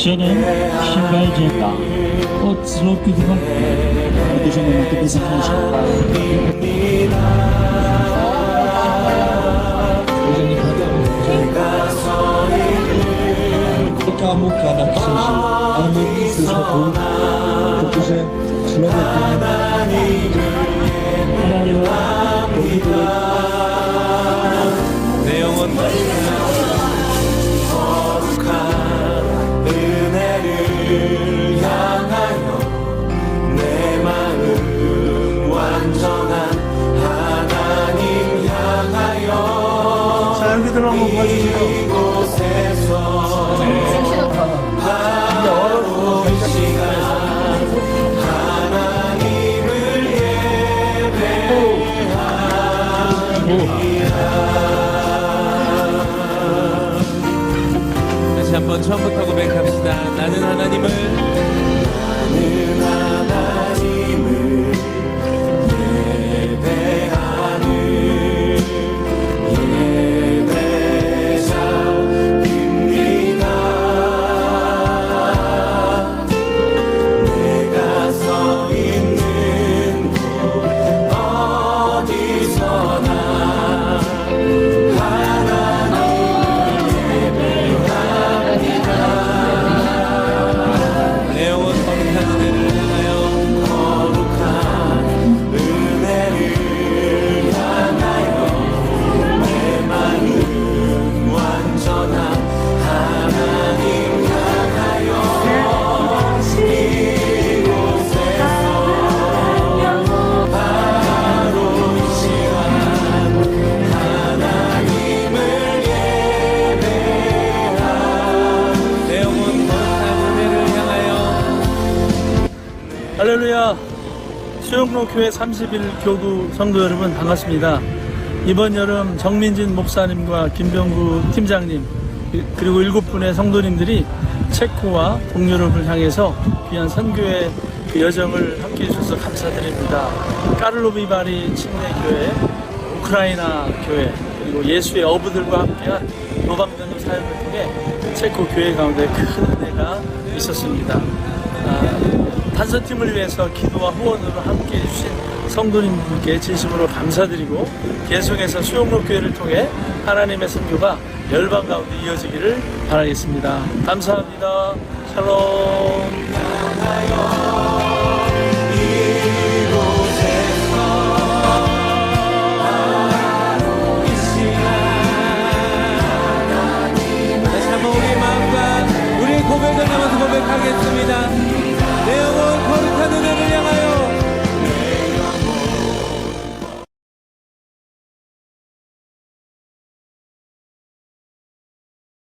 żonę Shivajdżeta od roku 2 Jego żona ma tobie zachężkę. Taka muka na krzyżu, ale my nic z boku, tylko że człowiek powinien powinien 할렐루야. 수영로 교회 30일 교구 성도 여러분 반갑습니다. 이번 여름 정민진 목사님과 김병구 팀장님 그리고 일곱 분의 성도님들이 체코와 동유럽을 향해서 귀한 선교의 그 여정을 함께 해주셔서 감사드립니다. 까를로비바리 침례교회 우크라이나 교회 그리고 예수의 어부들과 함께한 노방전도 사역을 통해 체코 교회 가운데 큰 은혜가 있었습니다. 아, 단서팀을 위해서 기도와 후원으로 함께 해주신 성도님들께 진심으로 감사드리고 계속해서 수용로 교회를 통해 하나님의 선교가 열방 가운데 이어지기를 바라겠습니다. 감사합니다. 샬롬.